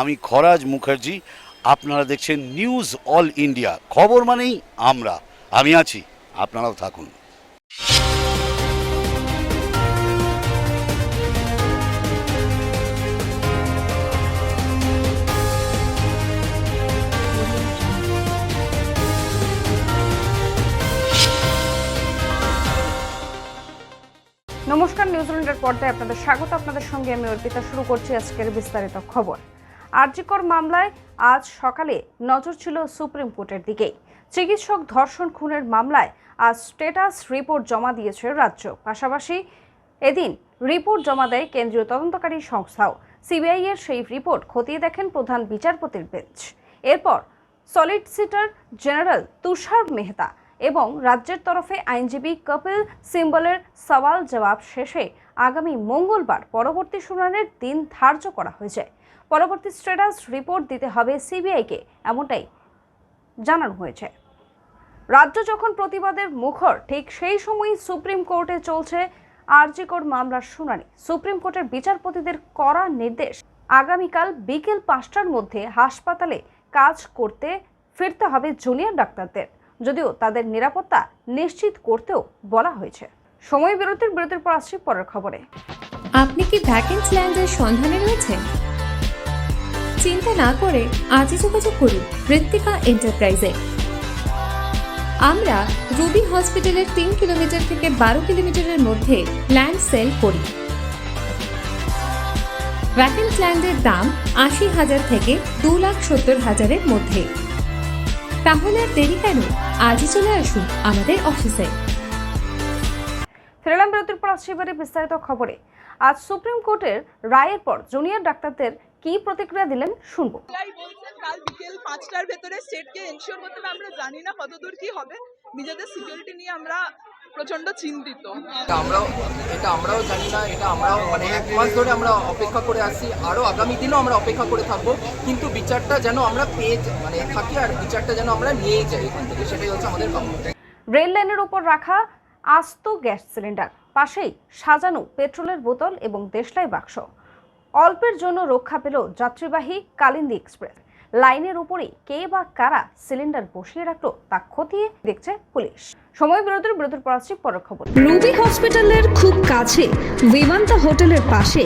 আমি খরাজ মুখার্জি, আপনারা দেখছেন নিউজ অল ইন্ডিয়া খবর মানেই আমরা। আমি আছি, আপনারাও থাকুন। নমস্কার নিউজিল্যান্ডের পর্দায় আপনাদের স্বাগত। আপনাদের সঙ্গে আমি অর্পিতা, শুরু করছি আজকের বিস্তারিত খবর। আরজিকর মামলায় আজ সকালে নজর ছিল সুপ্রিম কোর্টের দিকেই চিকিৎসক ধর্ষণ খুনের মামলায় আজ স্টেটাস রিপোর্ট জমা দিয়েছে রাজ্য। পাশাপাশি এদিন রিপোর্ট জমা দেয় কেন্দ্রীয় তদন্তকারী সংস্থাও। সিবিআই এর সেই রিপোর্ট খতিয়ে দেখেন প্রধান বিচারপতির বেঞ্চ। এরপর সলিসিটর জেনারেল তুষার মেহতা এবং রাজ্যের তরফে আইনজীবী কপিল সিম্বলের সওয়াল জবাব শেষে আগামী মঙ্গলবার পরবর্তী শুনানির দিন ধার্য করা হয়েছে। পরবর্তী স্ট্যাটাস রিপোর্ট দিতে হবে সিবিআইকে, এমনটাই জানানো হয়েছে। রাজ্য যখন প্রতিবাদের মুখর, ঠিক সেই সময়ই সুপ্রিম কোর্টে চলছে আরজিকর মামলার শুনানি। সুপ্রিম কোর্টের বিচারপতিদের কড়া নির্দেশ, আগামীকাল বিকেল পাঁচটার মধ্যে হাসপাতালে কাজ করতে ফিরতে হবে জুনিয়র ডাক্তারদের, যদিও তাদের নিরাপত্তা নিশ্চিত করতেও বলা হয়েছে। সময় বিরতির বিরতির পর আসছি পরের খবরে। আপনি কি ভ্যাকেন্স ল্যান্ডের সন্ধানে রয়েছেন? চিন্তা না করে আজই যোগাযোগ করুন ঋত্বিকা এন্টারপ্রাইজে। আমরা রুবি হসপিটালের তিন কিলোমিটার থেকে বারো কিলোমিটারের মধ্যে ল্যান্ড সেল করি। ভ্যাকেন্স ল্যান্ডের দাম আশি হাজার থেকে দু লাখ সত্তর হাজারের মধ্যে। তাহলে আর দেরি কেন? আজই চলে আসুন আমাদের অফিসে। ফেরালাম বিরতির পর আসছি এবারে বিস্তারিত খবরে। আজ সুপ্রিম কোর্টের রায়ের পর জুনিয়র ডাক্তারদের কি প্রতিক্রিয়া দিলেন শুনব। কাল বিকেল পাঁচটার ভেতরে স্টেটকে এনশিওর করতে হবে। আমরা জানি না কতদূর কি হবে। নিজেদের সিকিউরিটি নিয়ে আমরা প্রচণ্ড চিন্তিত। আমরাও এটা আমরাও জানি না। এটা আমরাও মানে এক মাস ধরে আমরা অপেক্ষা করে আসছি আরও আগামী দিনও আমরা অপেক্ষা করে থাকব। কিন্তু বিচারটা যেন আমরা পেয়ে মানে থাকি আর বিচারটা যেন আমরা নিয়েই যাই এখান থেকে। সেটাই হচ্ছে আমাদের কাম্য। রেল লাইনের উপর রাখা আস্ত গ্যাস সিলিন্ডার, পাশেই সাজানো পেট্রোলের বোতল এবং দেশলাই বাক্স। অল্পের জন্য রক্ষা পেল যাত্রীবাহী কালিন্দী এক্সপ্রেস। লাইনের উপরেই কে বা কারা সিলিন্ডার বসিয়ে রাখল তা খতিয়ে দেখছে পুলিশ। সময় বিরতির বিরতির পর আসছি পরের খবর। রুবি হসপিটালের খুব কাছে, বিমান্তা হোটেলের পাশে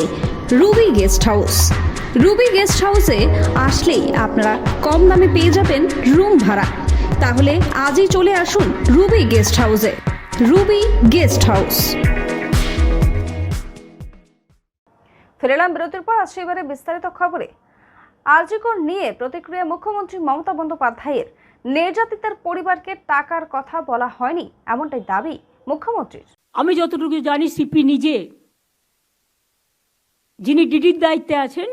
Ruby guest house. Ruby guest হাউসে আসলেই আপনারা কম দামে পেয়ে যাবেন রুম ভাড়া। তাহলে আজই চলে আসুন রুবি গেস্ট হাউসে। রুবি গেস্ট হাউস ফেরালাম বিরতির পর আসছে এবারে বিস্তারিত খবরে। আরজিকর নিয়ে প্রতিক্রিয়া মুখ্যমন্ত্রী মমতা বন্দ্যোপাধ্যায়ের। নির্যাতিতার পরিবারকে টাকার কথা বলা হয়নি এমনটাই দাবি মুখ্যমন্ত্রীর। আমি যতটুকু জানি সিপি নিজে যিনি ডিডির দায়িত্বে আছেন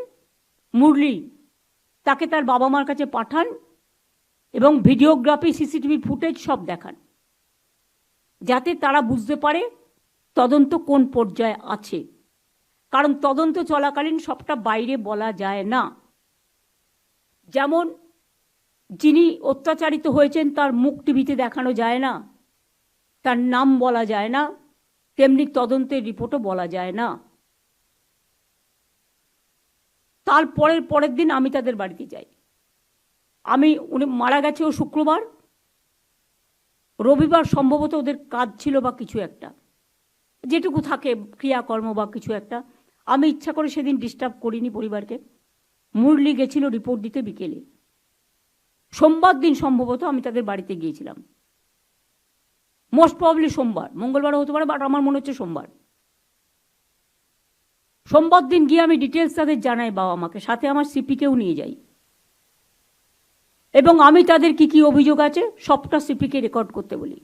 মুরলি তাকে তার বাবা মার কাছে পাঠান এবং ভিডিওগ্রাফি সিসিটিভি ফুটেজ সব দেখান। যাতে তারা বুঝতে পারে তদন্ত কোন পর্যায়ে আছে। কারণ তদন্ত চলাকালীন সবটা বাইরে বলা যায় না। যেমন, যিনি অত্যাচারিত হয়েছেন তার মুখ টিভিতে দেখানো যায় না, তার নাম বলা যায় না, তেমনি তদন্তের রিপোর্টও বলা যায় না। তার পরের পরের দিন আমি তাদের বাড়িতে যাই। আমি, উনি মারা গেছে ও শুক্রবার রবিবার সম্ভবত ওদের কাজ ছিল বা কিছু একটা। যেটুকু থাকে ক্রিয়াকর্ম বা কিছু একটা। আমি ইচ্ছা করে সেদিন ডিস্টার্ব করিনি পরিবারকে। মুরলি গেছিল রিপোর্ট দিতে বিকেলে। সোমবার দিন সম্ভবত আমি তাদের বাড়িতে গিয়েছিলাম। মোস্ট প্রবলি সোমবার। মঙ্গলবার হতে পারে বাট আমার মনে হচ্ছে সোমবার। সোমবার দিন গিয়ে আমি ডিটেলস তাদের জানাই বাবা মাকে। সাথে আমার সিপিকেও নিয়ে যাই। এবং আমি তাদের কি কি অভিযোগ আছে সবটা সিপিকে রেকর্ড করতে বলি।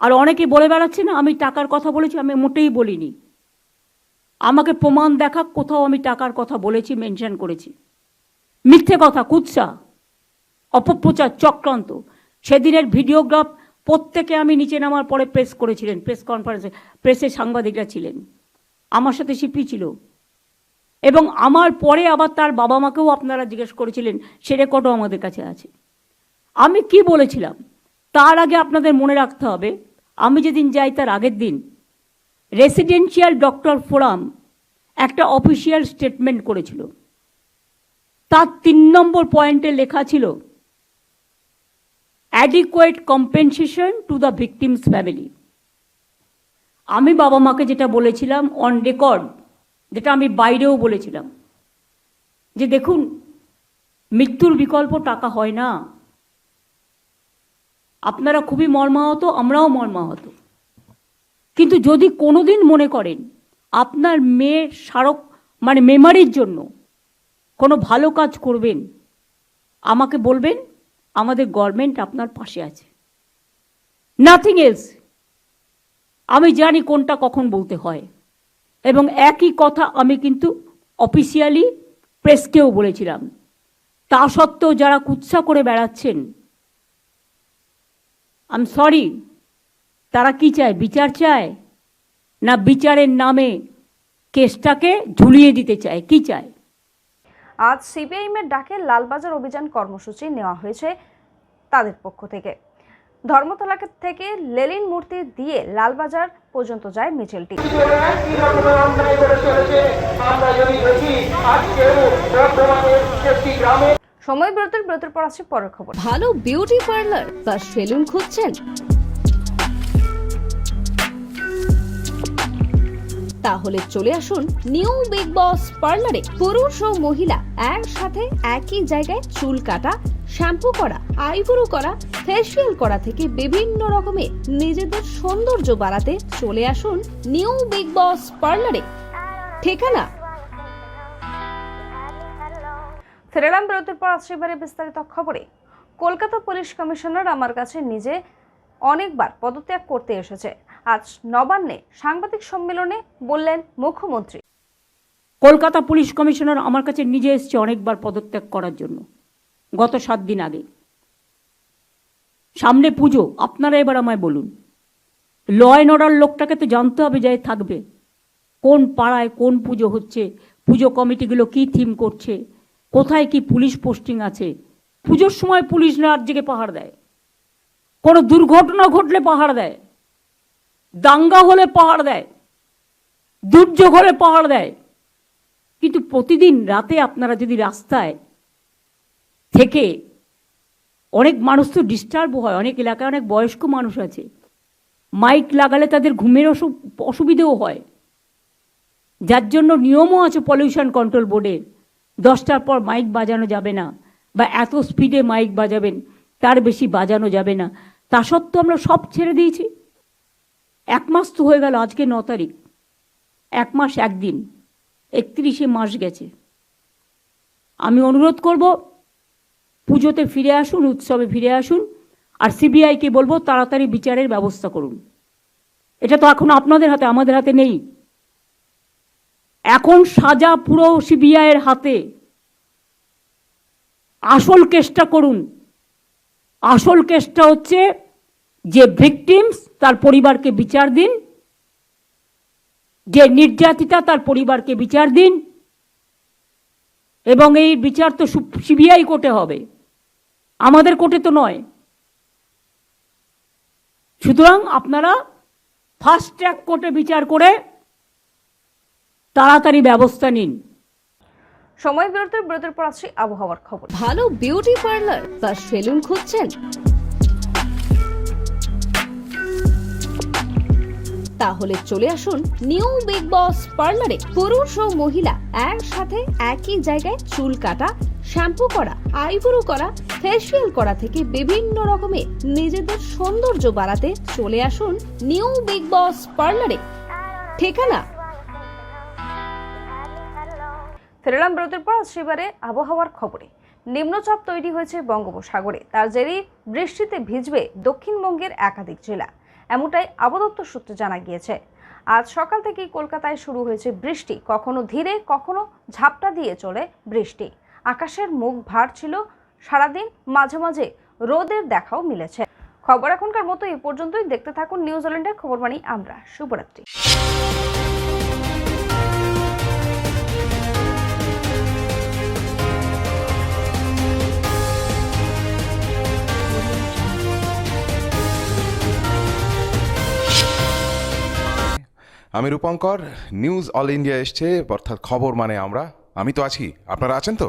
আর অনেকে বলে বেড়াচ্ছে না, আমি টাকার কথা বলেছি, আমি মোটেই বলিনি। আমাকে প্রমাণ দেখা, কোথাও আমি টাকার কথা বলেছি, মেনশন করেছি। মিথ্যে কথা, কুৎসা, অপপ্রচার, চক্রান্ত। সেদিনের ভিডিওগ্রাফ প্রত্যেকে আমি নিচে নামার পরে প্রেস করেছিলেন, প্রেস কনফারেন্সে, প্রেসের সাংবাদিকরা ছিলেন। আমার সাথে সিপি ছিল। এবং আমার পরে আবার তার বাবা মাকেও আপনারা জিজ্ঞেস করেছিলেন, সে রেকর্ডও আমাদের কাছে আছে। আমি কি বলেছিলাম? তার আগে আপনাদের মনে রাখতে হবে, আমি যেদিন যাই তার আগের দিন রেসিডেন্সিয়াল ডক্টর ফোরাম একটা অফিসিয়াল স্টেটমেন্ট করেছিল। তার তিন নম্বর পয়েন্টে লেখা ছিল adequate compensation to the victims family আমি বাবা মাকে যেটা বলেছিলাম অন রেকর্ড যেটা আমি বাইরেও বলেছিলাম। যে দেখুন, মৃত্যুর বিকল্প টাকা হয় না। আপনারা খুবই মর্মাহত, আমরাও মর্মাহত। কিন্তু যদি কোনোদিন মনে করেন, আপনার মেয়ের স্মারক মানে মেমারির জন্য কোনো ভালো কাজ করবেন, আমাকে বলবেন, আমাদের গভর্নমেন্ট আপনার পাশে আছে। নাথিং এলস আমি জানি কোনটা কখন বলতে হয়। এবং একই কথা আমি কিন্তু অফিসিয়ালি প্রেসকেও বলেছিলাম। তা সত্ত্বেও যারা কুৎসা করে বেড়াচ্ছেন আম সরি তারা কি চায়? বিচার চায়? না বিচারের নামে কেসটাকে ঝুলিয়ে দিতে চায়? কি চায়? আজ সিপিআইএমের ডাকে লালবাজার অভিযান কর্মসূচি নেওয়া হয়েছে তাদের পক্ষ থেকে। ধর্মতলা থেকে লেলিন মূর্তি দিয়ে লালবাজার পর্যন্ত যায় মিছিলটি। সময় বিরতির বিরতির পর আছে পরের খবর। ভালো বিউটি পার্লার বা সেলুন খুঁজছেন? তাহলে চলে আসুন নিউ বিগ বস পার্লারে পুরুষ ও মহিলা একসাথে একই জায়গায় চুল কাটা শ্যাম্পু করা আইব্রো করা ফেসিয়াল করা থেকে বিভিন্ন রকমের নিজেদের সৌন্দর্য বাড়াতে চলে আসুন নিউ বিগ বস পার্লারে। ঠিকানা? ফেরালাম বিরতির পর আসছে এবারে বিস্তারিত খবরে। কলকাতা পুলিশ কমিশনার আমার কাছে নিজে অনেকবার পদত্যাগ করতে এসেছে। আজ নবান্নে সাংবাদিক সম্মেলনে বললেন মুখ্যমন্ত্রী। কলকাতা পুলিশ কমিশনার আমার কাছে নিজে এসছে অনেকবার পদত্যাগ করার জন্য। গত সাত দিন আগে। সামনে পুজো, আপনারা এবার আমায় বলুন। ল অর্ডার লোকটাকে তো জানতে হবে যে থাকবে। কোন পাড়ায় কোন পুজো হচ্ছে, পুজো কমিটিগুলো কি থিম করছে, কোথায় কি পুলিশ পোস্টিং আছে। পুজোর সময় পুলিশ রাত জেগে পাহাড় দেয়। কোনো দুর্ঘটনা ঘটলে পাহাড় দেয়। দাঙ্গা হলে পাহাড় দেয়। দুর্যোগ হলে পাহাড় দেয়। কিন্তু প্রতিদিন রাতে আপনারা যদি রাস্তায় থেকে অনেক মানুষ তো ডিস্টার্ব হয়, অনেক এলাকায় অনেক বয়স্ক মানুষ আছে। মাইক লাগালে তাদের ঘুমের অসু- অসুবিধেও হয়। যার জন্য নিয়মও আছে পলিউশন কন্ট্রোল বোর্ডের দশটার পর মাইক বাজানো যাবে না, বা এত স্পিডে মাইক বাজাবেন, তার বেশি বাজানো যাবে না। তা সত্ত্বেও আমরা সব ছেড়ে দিয়েছি। এক মাস তো হয়ে গেল, আজকে ন তারিখ। এক মাস একদিন, একত্রিশে মাস গেছে। আমি অনুরোধ করব পুজোতে ফিরে আসুন, উৎসবে ফিরে আসুন, আর সিবিআইকে বলব তাড়াতাড়ি বিচারের ব্যবস্থা করুন। এটা তো এখন আপনাদের হাতে, আমাদের হাতে নেই। এখন সাজা পুরো সিবিআইয়ের হাতে। আসল কেসটা করুন। আসল কেসটা হচ্ছে যে ভিকটিমস তার পরিবারকে বিচার দিন, যে নির্যাতিতা তার পরিবারকে বিচার দিন, এবং এই বিচার তো সিবিআই কোর্টে হবে। আমাদের কোর্টে তো নয়। সুতরাং আপনারা ফাস্ট ট্র্যাক কোর্টে বিচার করে তাড়াতাড়ি ব্যবস্থা নিন। সময় বিরতির বিরতির পর আসছে আবহাওয়ার খবর। ভালো বিউটি পার্লার বা সেলুন খুঁজছেন? তাহলে চলে আসুন নিউ বিগ বস পার্লারে পুরুষ ও মহিলা একসাথে একই জায়গায় চুল কাটা শ্যাম্পু করা আইব্রো করা ফেসিয়াল করা থেকে বিভিন্ন রকমের নিজেদের সৌন্দর্য বাড়াতে চলে আসুন নিউ বিগ বস পার্লারে। ঠিকানা? ফেরালাম বিরতির পর আসছে আবহাওয়ার খবরে। নিম্নচাপ তৈরি হয়েছে বঙ্গোপসাগরে। তার জেরেই বৃষ্টিতে ভিজবে দক্ষিণবঙ্গের একাধিক জেলা। এমনটাই আবদত্ত সূত্রে জানা গিয়েছে। আজ সকাল থেকেই কলকাতায় শুরু হয়েছে বৃষ্টি। কখনো ধীরে, কখনো ঝাপটা দিয়ে চলে বৃষ্টি। আকাশের মুখ ভার ছিল সারাদিন মাঝে মাঝে রোদের দেখাও মিলেছে। খবর এখনকার মতো এ পর্যন্তই। দেখতে থাকুন নিউজিল্যান্ডের খবর মানি আমরা শুভরাত্রি। আমি রূপঙ্কর নিউজ অল ইন্ডিয়া এসছে, অর্থাৎ খবর মানে আমরা। আমি তো আছি। আপনারা আছেন তো?